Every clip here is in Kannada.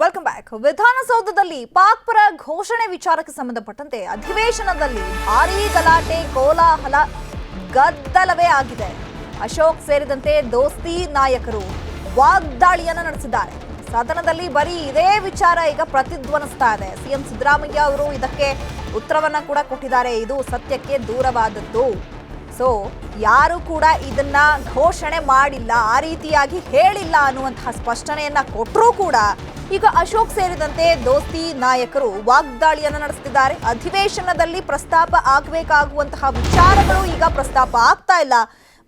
ವೆಲ್ಕಮ್ ಬ್ಯಾಕ್ ವಿಧಾನಸೌಧದಲ್ಲಿ ಪಾಕ್ ಪರ ಘೋಷಣೆ ವಿಚಾರಕ್ಕೆ ಸಂಬಂಧಪಟ್ಟಂತೆ ಅಧಿವೇಶನದಲ್ಲಿ ಭಾರೀ ಗಲಾಟೆ, ಕೋಲಾಹಲ ಗದ್ದಲವೇ ಆಗಿದೆ. ಅಶೋಕ್ ಸೇರಿದಂತೆ ದೋಸ್ತಿ ನಾಯಕರು ವಾಗ್ದಾಳಿಯನ್ನು ನಡೆಸಿದ್ದಾರೆ. ಸದನದಲ್ಲಿ ಬರೀ ಇದೇ ವಿಚಾರ ಈಗ ಪ್ರತಿಧ್ವನಿಸ್ತಾ ಇದೆ. ಸಿಎಂ ಸಿದ್ದರಾಮಯ್ಯ ಅವರು ಇದಕ್ಕೆ ಉತ್ತರವನ್ನ ಕೂಡ ಕೊಟ್ಟಿದ್ದಾರೆ. ಇದು ಸತ್ಯಕ್ಕೆ ದೂರವಾದದ್ದು. ಸೊ ಯಾರು ಕೂಡ ಇದನ್ನ ಘೋಷಣೆ ಮಾಡಿಲ್ಲ, ಆ ರೀತಿಯಾಗಿ ಹೇಳಿಲ್ಲ ಅನ್ನುವಂತಹ ಸ್ಪಷ್ಟನೆಯನ್ನ ಕೊಟ್ಟರೂ ಕೂಡ ಈಗ ಅಶೋಕ್ ಸೇರಿದಂತೆ ದೋಸ್ತಿ, ನಾಯಕರು ವಾಗ್ದಾಳಿಯನ್ನು ನಡೆಸುತ್ತಿದ್ದಾರೆ ಅಧಿವೇಶನದಲ್ಲಿ ಪ್ರಸ್ತಾಪ ಆಗಬೇಕಾಗುವಂತಹ ವಿಚಾರಗಳು ಈಗ ಪ್ರಸ್ತಾಪ ಆಗ್ತಾ ಇಲ್ಲ.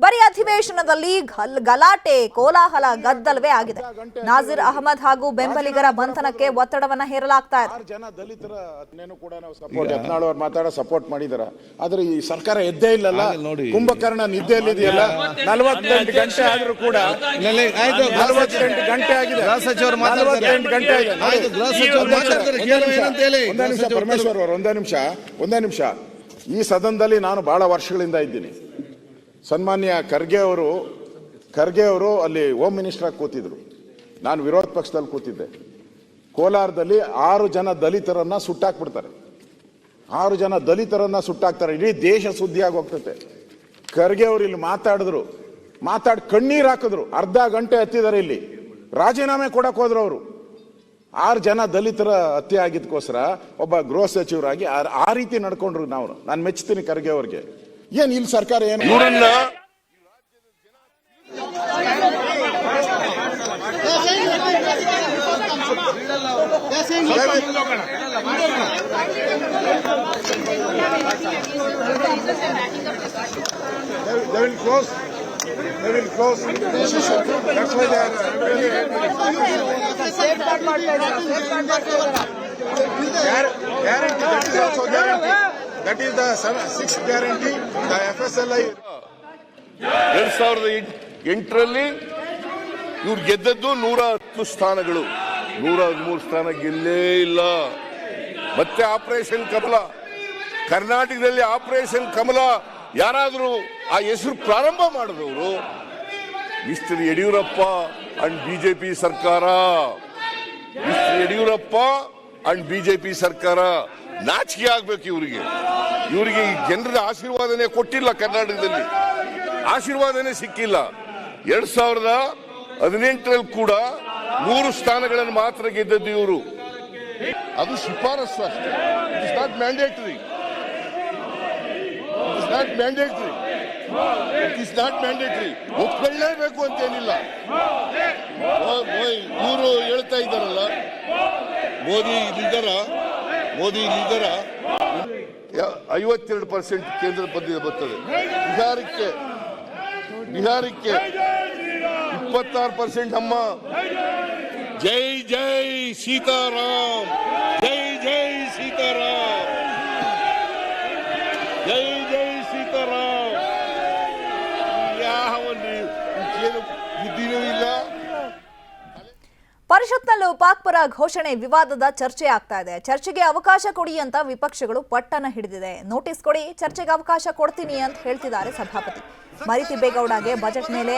ಬರೀ ಅಧಿವೇಶನದಲ್ಲಿ ಗಲ್ ಗಲಾಟೆ ಕೋಲಾಹಲ ಗದ್ದಲವೇ ಆಗಿದೆ. ನಾಜಿರ್ ಅಹಮದ್ ಹಾಗೂ ಬೆಂಬಲಿಗರ ಬಂಧನಕ್ಕೆ ಒತ್ತಡವನ್ನ ಹೇರಲಾಗ್ತಾ ಇದೆ. ಆರು ಜನ ದಲಿತರ ಹತ್ನೇನು ಕೂಡ ನಾವು ಸಪೋರ್ಟ್ ಯತ್ನಾಳ್ ಅವ್ರು ಮಾತಾಡೋ ಸಪೋರ್ಟ್ ಮಾಡಿದಾರ. ಆದ್ರೆ ಈ ಸರ್ಕಾರ ಎದ್ದೇ ಇಲ್ಲಲ್ಲ ಕುಂಭಕರ್ಣ ನೋಡಿ. ಕುಂಭಕರ್ಣ ನಿದ್ದೆಯಲ್ಲಿದೆಯಲ್ಲ ನಲವತ್ತೆಂಟು ಗಂಟೆ ಆದ್ರೂ ಕೂಡ ನಲವತ್ತೆಂಟು ಗಂಟೆ ಆಗಿದೆ. ಗೃಹ ಸಚಿವರು ಮಾತಾಡ್ತಾರೆ. ನಲವತ್ತೆಂಟು ಗಂಟೆ ಆಗಿದೆ. ಒಂದೇ ನಿಮಿಷ, ಪರಮೇಶ್ವರ್ ಅವರು ಒಂದೇ ನಿಮಿಷ ಒಂದೇ ನಿಮಿಷ. ಈ ಸದನದಲ್ಲಿ ನಾನು ಬಹಳ ವರ್ಷಗಳಿಂದ ಇದ್ದೀನಿ. ಸನ್ಮಾನ್ಯ ಖರ್ಗೆ ಅವರು ಖರ್ಗೆ ಅವರು ಅಲ್ಲಿ ಹೋಮ್ ಮಿನಿಸ್ಟ್ರಾಗಿ ಕೂತಿದ್ರು. ನಾನು ವಿರೋಧ ಪಕ್ಷದಲ್ಲಿ ಕೂತಿದ್ದೆ. ಕೋಲಾರದಲ್ಲಿ ಆರು ಜನ ದಲಿತರನ್ನ ಸುಟ್ಟಾಕ್ಬಿಡ್ತಾರೆ. ಆರು ಜನ ದಲಿತರನ್ನ ಸುಟ್ಟಾಕ್ತಾರೆ. ಇಡೀ ದೇಶ ಸುದ್ದಿಯಾಗಿ ಹೋಗ್ತದೆ ಖರ್ಗೆ ಅವರು ಇಲ್ಲಿ ಮಾತಾಡಿದ್ರು. ಮಾತಾಡಿ ಕಣ್ಣೀರು ಹಾಕಿದ್ರು. ಅರ್ಧ ಗಂಟೆ ಹತ್ತಿದ್ದಾರೆ ಇಲ್ಲಿ. ರಾಜೀನಾಮೆ ಕೊಡಕ್ ಹೋದ್ರು ಅವರು. ಆರು ಜನ ದಲಿತರ ಹತ್ಯೆ ಆಗಿದ್ದಕ್ಕೋಸ್ಕರ ಒಬ್ಬ ಗೃಹ ಸಚಿವರಾಗಿ ಆ- ಆ ರೀತಿ ನಡ್ಕೊಂಡ್ರು ನಾವು. ನಾನು ಮೆಚ್ತೀನಿ ಖರ್ಗೆ ಅವ್ರಿಗೆ. ಏನು ಈ ಸರ್ಕಾರ ಏನು ನೂರನ್ನ close middle close guarantee is is the six guarantee the F S L I. ಎರಡ್ ಸಾವಿರದ ಎಂಟ್- ಎಂಟರಲ್ಲಿ ಇವ್ರು ಗೆದ್ದದ್ದು ನೂರ ಹತ್ತು ಸ್ಥಾನಗಳು. ನೂರ ಹದಿಮೂರು ಸ್ಥಾನ ಗೆಲ್ಲೇ ಇಲ್ಲ. ಮತ್ತೆ ಆಪರೇಷನ್ ಕಮಲ. ಕರ್ನಾಟಕದಲ್ಲಿ ಆಪರೇಷನ್ ಕಮಲ ಯಾರಾದರೂ ಆ ಹೆಸರು ಪ್ರಾರಂಭ ಮಾಡಿದವರು, ಮಿಸ್ಟರ್ ಯಡಿಯೂರಪ್ಪ ಅಂಡ್ ಬಿಜೆಪಿ ಸರ್ಕಾರ. ಮಿಸ್ಟರ್ ಯಡಿಯೂರಪ್ಪ ಅಂಡ್ ಬಿಜೆಪಿ ಸರ್ಕಾರ. ನಾಚಿಕೆ ಆಗ್ಬೇಕು ಇವರಿಗೆ. ಇವರಿಗೆ ಈ ಜನರ ಆಶೀರ್ವಾದನೆ ಕೊಟ್ಟಿಲ್ಲ ಕರ್ನಾಟಕದಲ್ಲಿ. ಆಶೀರ್ವಾದನೆ ಸಿಕ್ಕಿಲ್ಲ. ಎರಡ್ ಸಾವಿರದ ಹದಿನೆಂಟರಲ್ಲಿ ಕೂಡ ಮೂರು ಸ್ಥಾನಗಳನ್ನು ಮಾತ್ರ ಗೆದ್ದದ್ದು ಇವರು. ಅದು ಶಿಫಾರಸ್ಸು ಅಷ್ಟೇ. It's not mandatory it is not mandatory it is not mandatory ಒಪ್ಕೊಳ್ಳೇಬೇಕು ಅಂತೇನಿಲ್ಲ. ಇವರು ಹೇಳ್ತಾ ಇದ್ದಾರಲ್ಲ. ಮೋದಿ ಇಲ್ಲಿದ್ದಾರ? ಮೋದಿ ಲೀಡರ ಐವತ್ತೆರಡು ಪರ್ಸೆಂಟ್ ಕೇಂದ್ರ ಬಂದಿದೆ ಬರ್ತದೆ. ಬಿಹಾರಕ್ಕೆ ಬಿಹಾರಕ್ಕೆ ಇಪ್ಪತ್ತಾರು ಪರ್ಸೆಂಟ್ ಅಮ್ಮ. ಜೈ ಜೈ ಸೀತಾರಾಮ್ ಜೈ ಜೈ ಸೀತಾರಾಮ್ ಜೈ ಪರಿಷತ್ನಲ್ಲೂ ಪಾಕ್ ಪರ ಘೋಷಣೆ ವಿವಾದದ ಚರ್ಚೆ ಆಗ್ತಾ ಇದೆ. ಚರ್ಚೆಗೆ ಅವಕಾಶ ಕೊಡಿ ಅಂತ ವಿಪಕ್ಷಗಳು ಪಟ್ಟನ ಹಿಡಿದಿದೆ. ನೋಟಿಸ್ ಕೊಡಿ ಚರ್ಚೆಗೆ ಅವಕಾಶ ಕೊಡ್ತೀನಿ ಅಂತ ಹೇಳ್ತಿದ್ದಾರೆ ಸಭಾಪತಿ. ಮರಿತಿಬ್ಬೇಗೌಡಗೆ ಬಜೆಟ್ ಮೇಲೆ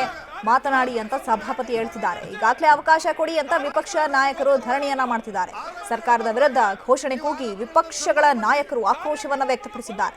ಮಾತನಾಡಿ ಅಂತ ಸಭಾಪತಿ ಹೇಳ್ತಿದ್ದಾರೆ. ಈಗಾಗಲೇ ಅವಕಾಶ ಕೊಡಿ ಅಂತ ವಿಪಕ್ಷ ನಾಯಕರು ಧರಣಿಯನ್ನ ಮಾಡ್ತಿದ್ದಾರೆ. ಸರ್ಕಾರದ ವಿರುದ್ಧ ಘೋಷಣೆ ಕೂಗಿ ವಿಪಕ್ಷಗಳ ನಾಯಕರು ಆಕ್ರೋಶವನ್ನ ವ್ಯಕ್ತಪಡಿಸಿದ್ದಾರೆ.